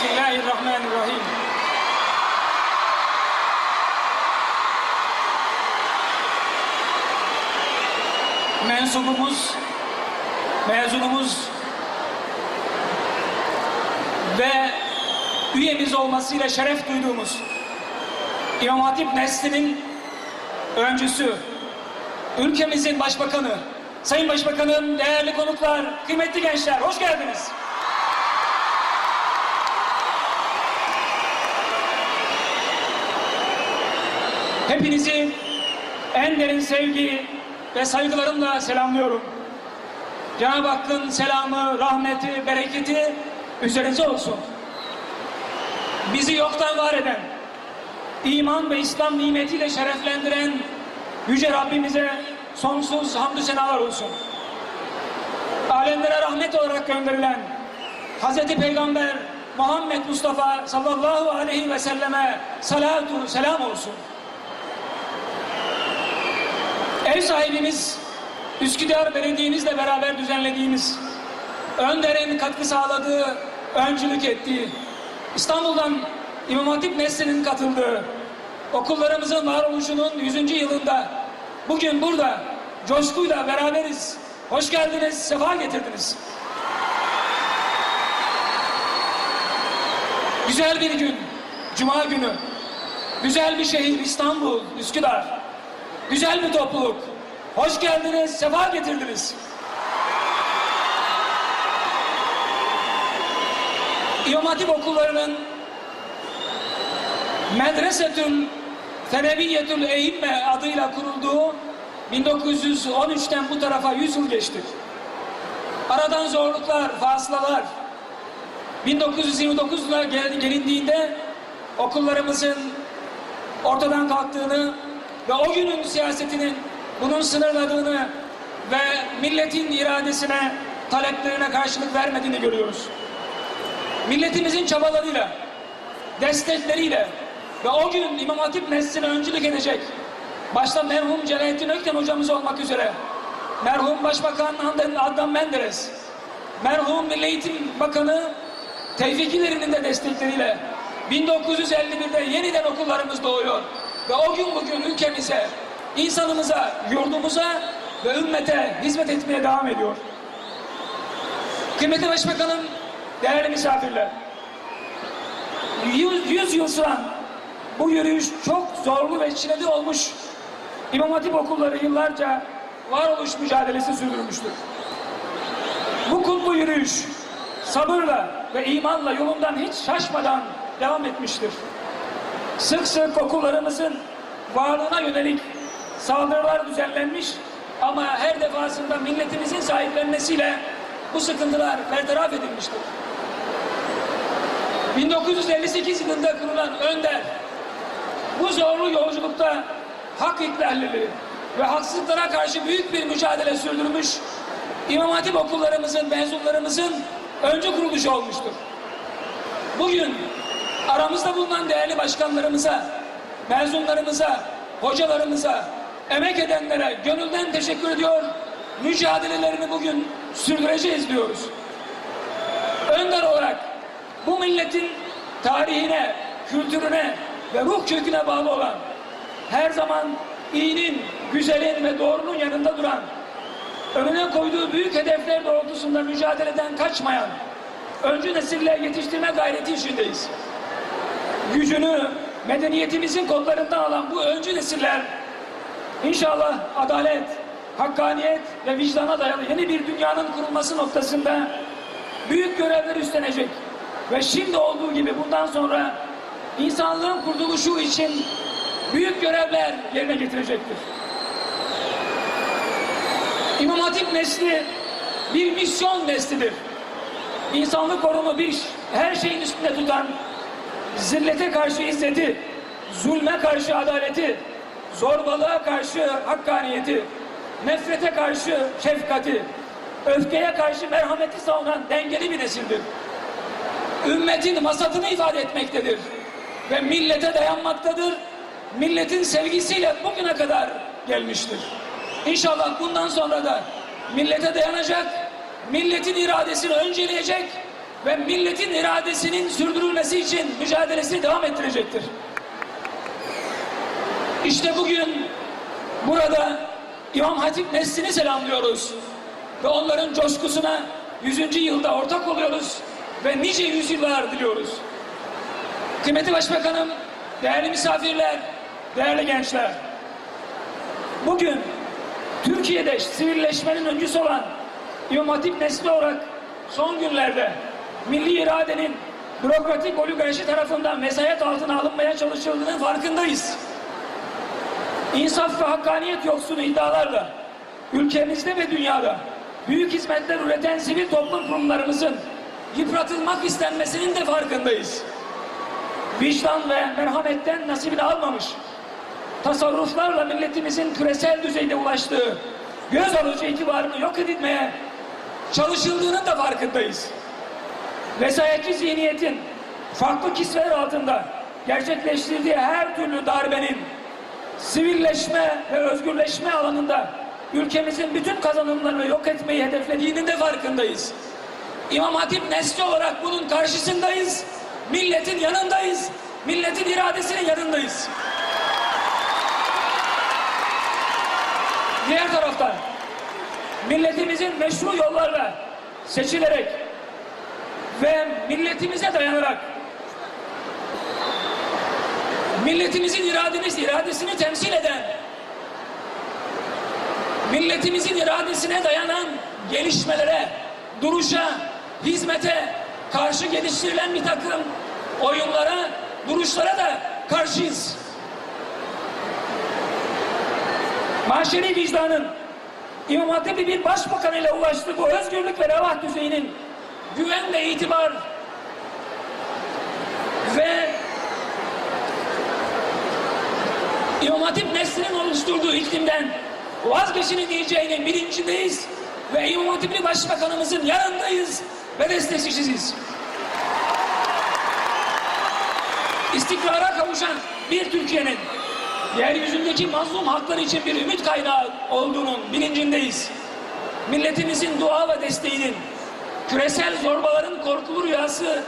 Bismillahirrahmanirrahim. Mensubumuz, mezunumuz ve üyemiz olmasıyla şeref duyduğumuz İmam Hatip neslinin öncüsü, ülkemizin başbakanı, Sayın Başbakanım, değerli konuklar, kıymetli gençler, hoş geldiniz. Hepinizi en derin sevgi ve saygılarımla selamlıyorum. Cenab-ı Hakk'ın selamı, rahmeti, bereketi üzerinize olsun. Bizi yoktan var eden, iman ve İslam nimetiyle şereflendiren Yüce Rabbimize sonsuz hamdü senalar olsun. Alemlere rahmet olarak gönderilen Hazreti Peygamber Muhammed Mustafa sallallahu aleyhi ve selleme salatu selam olsun. Ev sahibimiz Üsküdar Belediye'mizle beraber düzenlediğimiz Önder'in katkı sağladığı, öncülük ettiği, İstanbul'dan İmam Hatip neslinin katıldığı, okullarımızın varoluşunun 100. yılında bugün burada coşkuyla beraberiz. Hoş geldiniz, sefa getirdiniz. Güzel bir gün, Cuma günü. Güzel bir şehir İstanbul, Üsküdar. Güzel bir topluluk. Hoş geldiniz, sefa getirdiniz. İmam Hatip okullarının Medresetül Feneviyyetül Eğimme adıyla kurulduğu 1913'ten bu tarafa 100 yıl geçti. Aradan zorluklar, fasılalar. 1929'la gel- gelindiğinde okullarımızın ortadan kalktığını ve o günün siyasetinin bunun sınırladığını ve milletin iradesine, taleplerine karşılık vermediğini görüyoruz. Milletimizin çabalarıyla, destekleriyle ve o gün İmam Hatip nesline öncülük edecek, başta merhum Celalettin Ökten hocamız olmak üzere, merhum Başbakan Adnan Menderes, merhum Milli Eğitim Bakanı Tevfik İleri'nin de destekleriyle 1951'de yeniden okullarımız doğuyor. Ve o gün bugün ülkemize, insanımıza, yurdumuza ve ümmete hizmet etmeye devam ediyor. Kıymetli Başbakanım, değerli misafirler, 100, 100 yıl süren bu yürüyüş çok zorlu ve çileli olmuş. İmam Hatip okulları yıllarca varoluş mücadelesi sürdürmüştür. Bu kutlu yürüyüş sabırla ve imanla yolundan hiç şaşmadan devam etmiştir. Sık sık okullarımızın varlığına yönelik saldırılar düzenlenmiş ama her defasında milletimizin sahiplenmesiyle bu sıkıntılar bertaraf edilmiştir. 1958 yılında kurulan Önder bu zorlu yolculukta hak ihlalleri ve haksızlıklara karşı büyük bir mücadele sürdürmüş İmam Hatip okullarımızın, mezunlarımızın öncü kuruluşu olmuştur. Bugün aramızda bulunan değerli başkanlarımıza, mezunlarımıza, hocalarımıza, emek edenlere gönülden teşekkür ediyor. Mücadelelerini bugün sürdüreceğiz diyoruz. Önder olarak bu milletin tarihine, kültürüne ve ruh köküne bağlı olan, her zaman iyinin, güzelin ve doğrunun yanında duran, önüne koyduğu büyük hedefler doğrultusunda mücadeleden kaçmayan, öncü nesiller yetiştirme gayreti içindeyiz. Gücünü medeniyetimizin kollarından alan bu öncü nesiller inşallah adalet, hakkaniyet ve vicdana dayalı yeni bir dünyanın kurulması noktasında büyük görevler üstlenecek ve şimdi olduğu gibi bundan sonra insanlığın kurtuluşu için büyük görevler yerine getirecektir. İmam Hatip nesli bir misyon neslidir. İnsanlık korunu bir her şeyin üstünde tutan, zillete karşı izzeti, zulme karşı adaleti, zorbalığa karşı hakkaniyeti, nefrete karşı şefkati, öfkeye karşı merhameti savunan dengeli bir nesildir. Ümmetin vasatını ifade etmektedir ve millete dayanmaktadır. Milletin sevgisiyle bugüne kadar gelmiştir. İnşallah bundan sonra da millete dayanacak, milletin iradesini önceleyecek ve milletin iradesinin sürdürülmesi için mücadelesini devam ettirecektir. İşte bugün burada İmam Hatip neslini selamlıyoruz ve onların coşkusuna 100. yılda ortak oluyoruz ve nice yüzyıllar diliyoruz. Kıymetli Başbakanım, değerli misafirler, değerli gençler. Bugün Türkiye'de sivilleşmenin öncüsü olan İmam Hatip nesli olarak son günlerde milli iradenin bürokratik oligarşi tarafından vesayet altına alınmaya çalışıldığının farkındayız. İnsaf ve hakkaniyet yoksunu iddialarla ülkemizde ve dünyada büyük hizmetler üreten sivil toplum kurumlarımızın yıpratılmak istenmesinin de farkındayız. Vicdan ve merhametten nasibini almamış, tasarruflarla milletimizin küresel düzeyde ulaştığı göz alıcı itibarını yok edilmeye çalışıldığının da farkındayız. Vesayetçi zihniyetin farklı kisveler altında gerçekleştirdiği her türlü darbenin sivilleşme ve özgürleşme alanında ülkemizin bütün kazanımlarını yok etmeyi hedeflediğinin de farkındayız. İmam Hatip nesli olarak bunun karşısındayız. Milletin yanındayız. Milletin iradesinin yanındayız. Diğer taraftan milletimizin meşru yollarla seçilerek ve milletimize dayanarak milletimizin iradeniz iradesini temsil eden milletimizin iradesine dayanan gelişmelere, duruşa, hizmete karşı geliştirilen bir takım oyunlara, duruşlara da karşıyız. Mahşeri vicdanın İmam Hatip'i bir başbakan ile ulaştığı bu özgürlük ve refah düzeyinin güven ve itibar ve İmam Hatip neslinin oluşturduğu iklimden vazgeçilmeyeceğinin bilincindeyiz ve İmam Hatipli Başbakanımızın yanındayız ve destekçisiyiz. İstikrara kavuşan bir Türkiye'nin yeryüzündeki mazlum haklar için bir ümit kaynağı olduğunun bilincindeyiz. Milletimizin dua ve desteğinin küresel zorbaların korkulu rüyası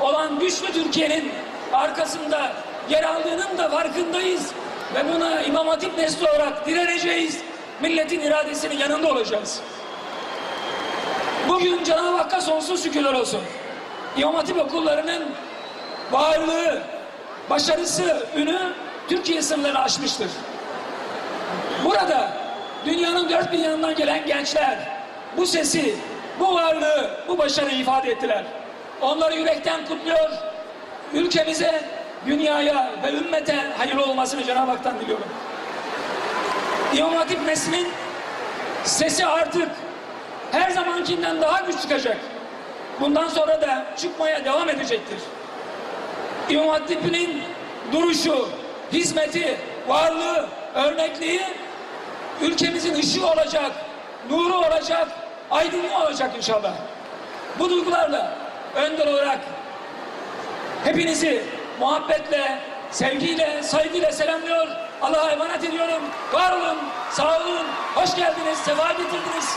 olan güçlü Türkiye'nin arkasında yer aldığının da farkındayız ve buna İmam Hatip nesli olarak direneceğiz. Milletin iradesinin yanında olacağız. Bugün Cenab-ı Hakk'a sonsuz şükürler olsun. İmam Hatip okullarının varlığı, başarısı, ünü Türkiye sınırlarını aşmıştır. Burada dünyanın dört bir yanından gelen gençler bu sesi, bu varlığı, bu başarıyı ifade ettiler. Onları yürekten kutluyor. Ülkemize, dünyaya ve ümmete hayırlı olmasını Cenab-ı Hak'tan diliyorum. İmam Hatip neslinin sesi artık her zamankinden daha güç çıkacak. Bundan sonra da çıkmaya devam edecektir. İmam Hatip'in duruşu, hizmeti, varlığı, örnekliği ülkemizin ışığı olacak, nuru olacak, aydınlığı olacak inşallah. Bu duygularla önder olarak hepinizi muhabbetle, sevgiyle, saygıyla selamlıyor. Allah'a emanet ediyorum. Var olun, sağ olun, hoş geldiniz, sefa getirdiniz.